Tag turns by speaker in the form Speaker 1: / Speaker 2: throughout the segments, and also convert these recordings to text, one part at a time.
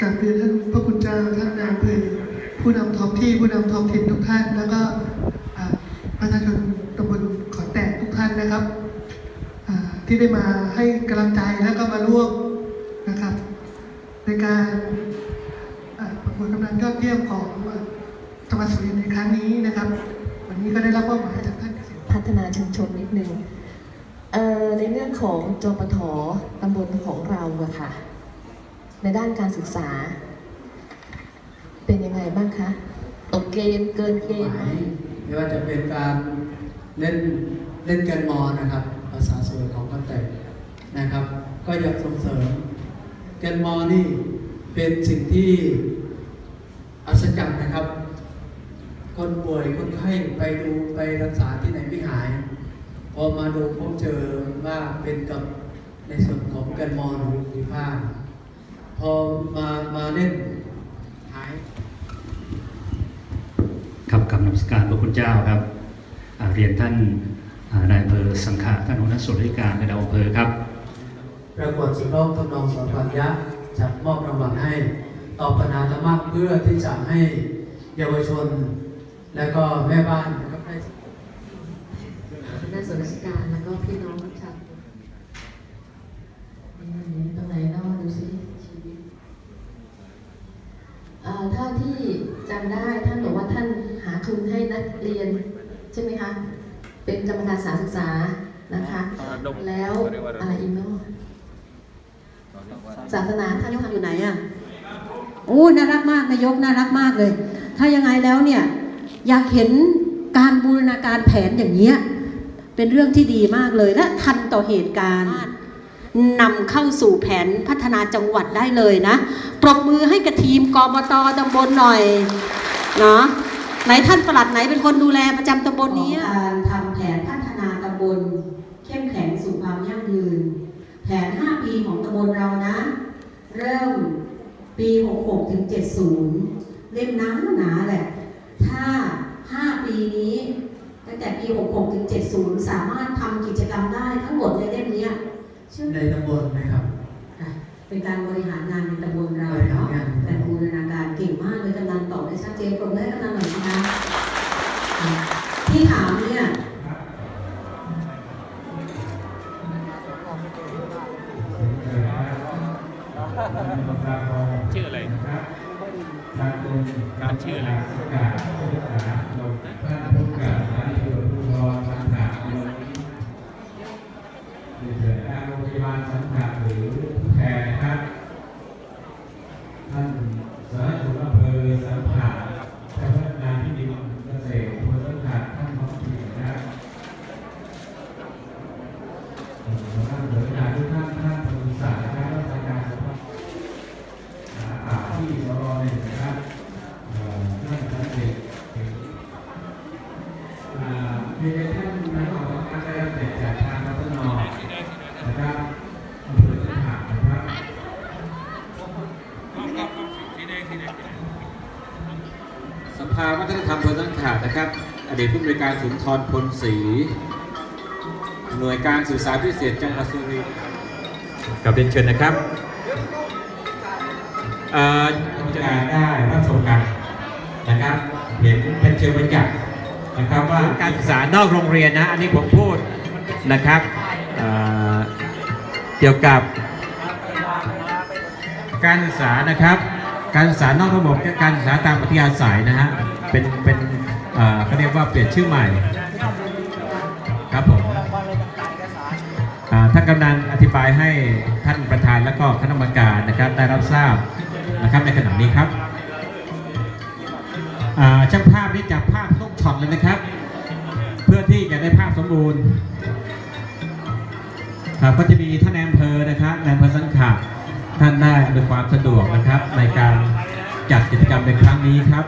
Speaker 1: กรา
Speaker 2: บเรียนท่านพระคุณเจ้าท่านนายอำเภอผู้นำท้องที่ผู้นำท้องถิ่นทุกท่าน แล้วก็ประชาชนตำบลขอนแตกทุกท่านนะครับที่ได้มาให้กำลังใจแล้วก็มาร่วมนะครับ ในการประกวดกำนันยอดเยี่ยมของจังหวัดสุรินทร์ในครั้งนี้นะครับ วันนี้ก็ได้รับมอบหมายจากท่าน
Speaker 3: พัฒนาชุมชนนิดนึงในเรื่องของจปทตำบลของเราอะค่ะ ในด้านการศึกษา เป็นยังไงบ้างคะตกเกณฑ์เกินเกณฑ์ไหม
Speaker 4: ไม่ว่าจะเป็นการเล่นเล่นแกนมอนะครับ ภาษาสวยของกันแต่นะครับ ก็อยากส่งเสริมแกนมอนี่เป็นสิ่งที่อัศจรรย์นะครับ คนป่วยคนไข้ไปดูไปรักษาที่ไหนไม่หาย พอมาดูพบเจอว่าเป็นกับในส่วนของแกนมอนหรือดีผ้า พอมามาเล่นหาย
Speaker 5: ครับคำนมัสการพระคุณเจ้าครับอ่าเรียนท่านอ่านายอำเภอสังขะท่านหัวหน้าส่วนราชการในอำเภอครับ
Speaker 4: ประกวดสิบรอบทำนองสอนปัญญะจะมอบรางวัลให้ตอบปัญหาธรรมะเพื่อที่จะให้เยาวชน และก็แม่บ้านนะครับได้
Speaker 3: หน้าส่วนราชการแล้วก็พี่น้องชาวนี่ตรงไหนเนาะดูสิชีวิตเอ่อถ้าที่ จำได้ท่านบอกว่าท่านหาทุนให้นักเรียน ใช่ไหมคะ เป็นกรรมการสถานศึกษานะคะ แล้วอะไรอีกเนาะศาสนาท่านทำอยู่ไหนอะ
Speaker 6: โอ้น่ารักมากนายกน่ารักมากเลย ถ้ายังไงแล้วเนี่ยอยากเห็นการบูรณาการแผนอย่างเงี้ยเป็นเรื่องที่ดีมากเลยและทันต่อเหตุการณ์ นำเข้าสู่แผนพัฒนาจังหวัดได้เลยนะ ปรบมือให้กับทีมกบตตำบลหน่อยเนาะไหนท่านปลัดไหนเป็นคนดูแลประจำตำบลนี้การทำแผนพัฒนาตำบล เข้มแข็งสู่ความยั่งยืน แผน 5 ปีของตำบลเรานะ เริ่มปี 66 ถึง 70 เล่มน้ำหนาแหละ ถ้า 5 ปีนี้ ตั้งแต่ปี 66 ถึง 70 สามารถทำกิจกรรมได้ทั้งหมด ชื่อ
Speaker 4: ในตำบลนะครับ
Speaker 6: ค่ะเป็นการบริหารงานในตำบลเรา
Speaker 4: บริหาร
Speaker 6: เนาะ
Speaker 4: งานในตำบล
Speaker 6: แต่บูรณาการเก่งมากเลยกำลังตอบได้ชัดเจนปรบมือให้กำลังหน่อยสิคะค่ะที่ถามเนี่ย
Speaker 7: ชื่ออะไร
Speaker 1: การชื่ออะไร ประกาศผู้สาลงท่านผู้การสถานีตำรวจ วั
Speaker 7: ฒนธรรมพลสังขาดนะครับ อดีตผู้บริการสุนทรพลศรีหน่วยการสื่อสารพิเศษจังหวัดสุรินทร์กับเรียนเชิญนะครับเอ่อ
Speaker 1: จะได้รับชมกันนะครับ เห็นเป็นเชิงบรรยากาศนะครับว่า
Speaker 7: การศึกษานอกโรงเรียนนะ อันนี้ผมพูดนะครับเอ่อเกี่ยวกับ การศึกษานะครับ การศึกษานอกระบบกับการศึกษาตามปริยาสายนะฮะ เป็นเป็นเขาเรียกว่าเปลี่ยนชื่อใหม่ครับผมท่านกำนันอธิบายให้ท่านประธานและก็คณะกรรมการนะครับได้รับทราบนะครับในขณะนี้ครับช่างภาพนี่จับภาพทุกช็อตเลยนะครับ เพื่อที่จะได้ภาพสมบูรณ์ครับก็จะมีท่านนายอำเภอนะครับนายอำเภอสังขะท่านได้อำนวยความสะดวกนะครับในการจัดกิจกรรมในครั้งนี้ครับ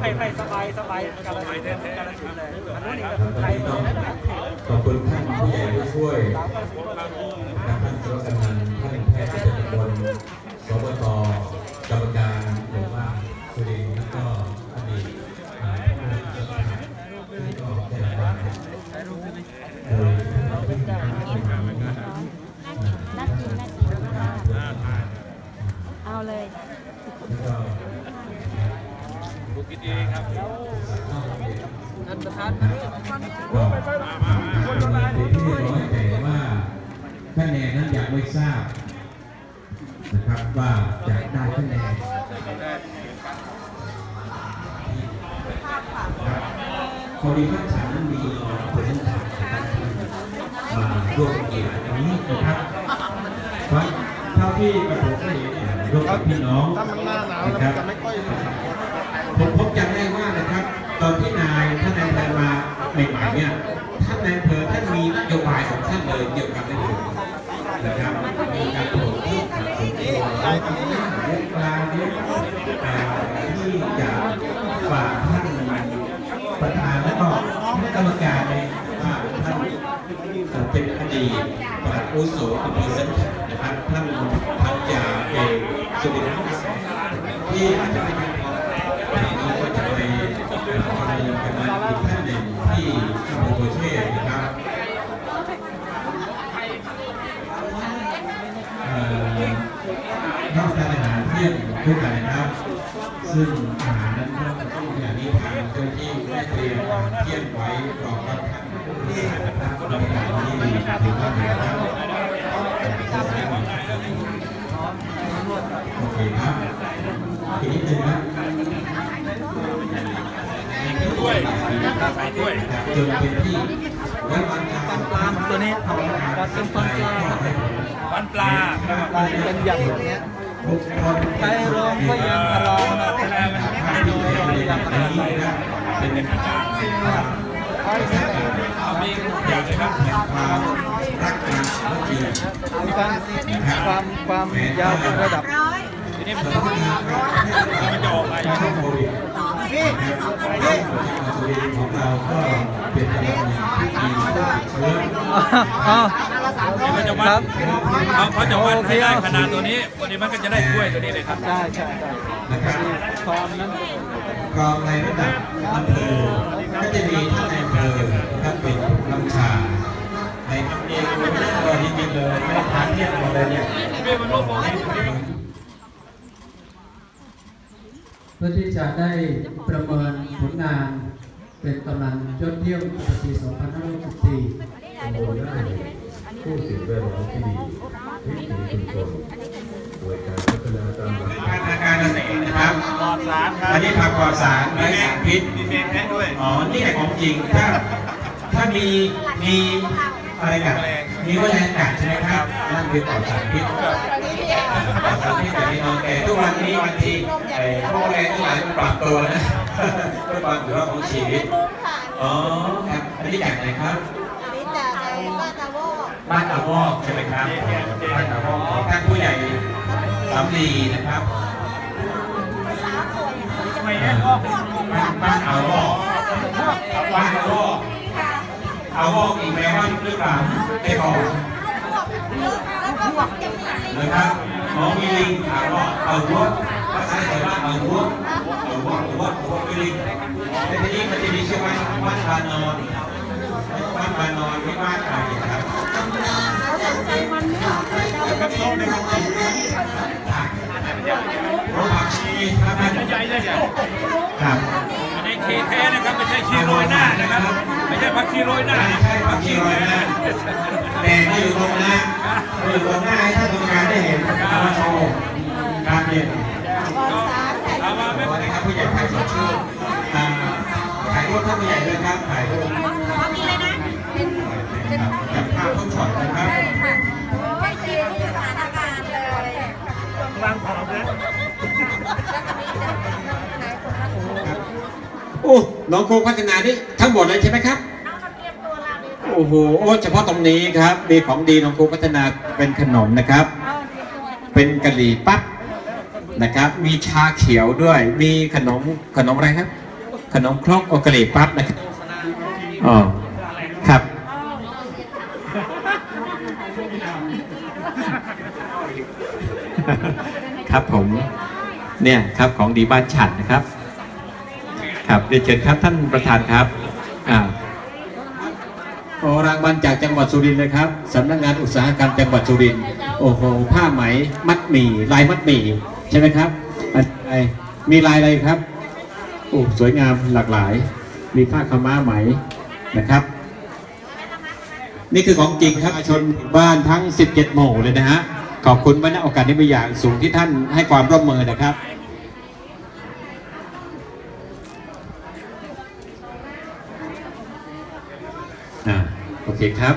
Speaker 8: ไปไปสบายสบายการละสินการละสินเลยอันนู้นนี่ก็คือไทยเลยนะ
Speaker 1: ขอบคุณท่านผู้ใหญ่ช่วยท่านสารวัตรกำนันท่านแพทย์ประจำตำบลสบต ว่าจะได้คะแนนพอดีว่าฉันนั้นมีผลฐานมาร่วมกีฬาอย่างนี้นะครับเพราะเท่าที่กระผมได้เห็นเนี่ยร่วมกับพี่น้องนะครับผมพบจำได้ว่านะครับ ตอนที่นายท่านนายมาใหม่ๆเนี่ยท่านนายเภอท่านมีนโยบายของท่านเลยเกี่ยวกับเรื่อง เลี้ยงปลาเลี้ที่จะฝากท่านประธานและก็คณะกรรมการในว่าท่านเป็นอดีตปลัดอาวุโสอำเภอสันตินะครับท่านพันยาเอกสุรินทร์ที่อาจจะไม่เป็นพอวันนี้ก็จะไปกรณีกำลังอีกท่านหนึ่งที่อำเภอโพเช่นะครับเอ่อ นอกจากอาหารเที่ยงด้วยกันนะครับ ซึ่งอาหารนั้นก็ต้องอย่างนี้ทางเจ้าที่ได้เตรียมอาหารเที่ยงไว้รองรับท่านผู้โดยสารนะครับในการที่ถือว่าเป็นครับโอเคครับอีกนิดนึงนะ
Speaker 8: ด้วยใส่ด้วย
Speaker 1: จนเป็นที่ไว้วางใจ
Speaker 8: ปลาตัวนี้ปลาเค็มฟันปลาฟันปลาเป็นอย่างเนี้ ย
Speaker 1: บุคคล
Speaker 8: ใครร้องก็ยังร้องนะ
Speaker 1: ภาพที่เห็นในนี้นะครับเป็นความความรักกันและเกียรตินะครับ
Speaker 8: ความความยาวเป็นระดับ
Speaker 1: ทีนี้มันจะออกมาช่วงนี่นี่ ของเราก็เป็นจังหวัดหนึ่งที่มีผู้ติดเชื้อ
Speaker 8: อ้าว
Speaker 9: เขาจะวัดเขาเขาจะวัดให้ได้ขนาดตัวนี้วันนี้มันก็จะได้กล้วยตัวนี้เลยครับ
Speaker 8: ใช่ใช่ใช่
Speaker 1: นะครับ
Speaker 8: ตอนนั้น
Speaker 1: กองในระดับอำเภอก็จะมีท่านในอำเภอนะครับเป็นลำชาในอำเภอก็ที่จริงเลยไม่ทานเที่ยงมาเลยเนี่ย
Speaker 4: เพื่อที่จะได้ประเมินผลงานเป็นกำลังยอดเยี่ยมประจำปี 2564
Speaker 10: ผู้สิ่งแวดล้อมที่ดีวิถีชุมชนโดยการพัฒนาตามหลัก
Speaker 1: การทางการเกษตรนะครับ
Speaker 8: ปลอดสารครับ
Speaker 1: อันนี้ผักปลอดสารไร้สารพิษ
Speaker 8: มีเมนแพะด้วย
Speaker 1: อ๋อ นี่แหละของจริง ถ้าถ้ามีมีอะไรกัดมีแมลงกัดใช่ไหมครับนั่นคือปลอดสารพิษปลอดสารพิษแต่ที่น้องแกทุกวัน ตัวนะเพื่อความอยู่รอดของชีวิตอ๋อครับอันนี้จากไหนครับ
Speaker 11: นี่จากในบ้านตะโวก
Speaker 1: บ้านตะวอกใช่ไหมครับบ้านตะวอกของท่านผู้ใหญ่สำลีนะครับบ้านบ้านอาวอกบ้านอาวอกอาวอกอีกแปลว่าหรือเปล่าไม่บอก
Speaker 11: แล้วก็พวกจะมีลิง
Speaker 1: นะครับหมอมีลิงอาวอกเอาหัวภาษาไทยว่าเอาหัวเอาหัว เอาหัวเอาหัวมีลิงแต่ทีนี้มันจะมีชื่อว่าบ้านบานอนบ้านบานอนไม่บ้านใครครับโรผักชีครับท่าน
Speaker 9: ใหญ่เลยเนี่ย
Speaker 1: ครับ
Speaker 9: อันนี้ชีแท้นะครับไม่ใช่ชีโรยหน้านะครับไม่ใช่ผักชีโรยหน้า
Speaker 1: ใช่ผักชีโรยหน้าแต่ไม่อยู่ตรงหน้าอยู่ตรงหน้าให้ท่านกรรมการได้เห็นเอามาโชว์ครับเนี่ นะครับผู้ใหญ่ถ่ายสดชื่นอ่าถ่ายรูปท่านผู้ใหญ่ด้วยครับถ่ายรูป
Speaker 11: มีเลยนะเป็นเป็น
Speaker 1: จับภาพทุกช็อตนะครับ
Speaker 11: ค่ะไม่เจอสถานการณ์เลย
Speaker 8: กลางของนะ
Speaker 11: แล้วก็มีเจ้าของนายคนนั้น
Speaker 7: โอ้น้องโคกพัฒนานี่ทั้งหมดเลยใช่ไหมครับ
Speaker 11: น้องมาเตรียมตัวลาเลย
Speaker 7: โอ้โหโอ้เฉพาะตรงนี้ครับมีของดีน้องโคกพัฒนาเป็นขนมนะครับ
Speaker 11: เอาเตรียมตัว
Speaker 7: เป็นกะหรี่ปั๊บ นะครับ มีชาเขียวด้วย มีขนมขนมอะไรครับ ขนมครกโอเกะเลปั๊บนะครับอ๋อครับ
Speaker 12: ครับผมเนี่ยครับของดีบ้านฉันนะครับ ครับเรียนเชิญครับท่านประธานครับอ่า
Speaker 1: โอรางบัลจากจังหวัดสุรินทร์นะครับสำนักงานอุตสาหกรรมจังหวัดสุรินทร์โอ้โหผ้าไหมมัดหมี่ลายมัดหมี่ ใช่ไหมครับอันใดมีลายอะไรครับโอ้สวยงามหลากหลาย มีผ้าขม้าไหมนะครับ นี่คือของจริงครับชนบ้านทั้ง 17 หมู่เลยนะฮะขอบคุณไว้ณโอกาสนี้เป็นอย่างสูงที่ท่านให้ความร่วมมือนะครับ
Speaker 12: อ่าโอเคครับ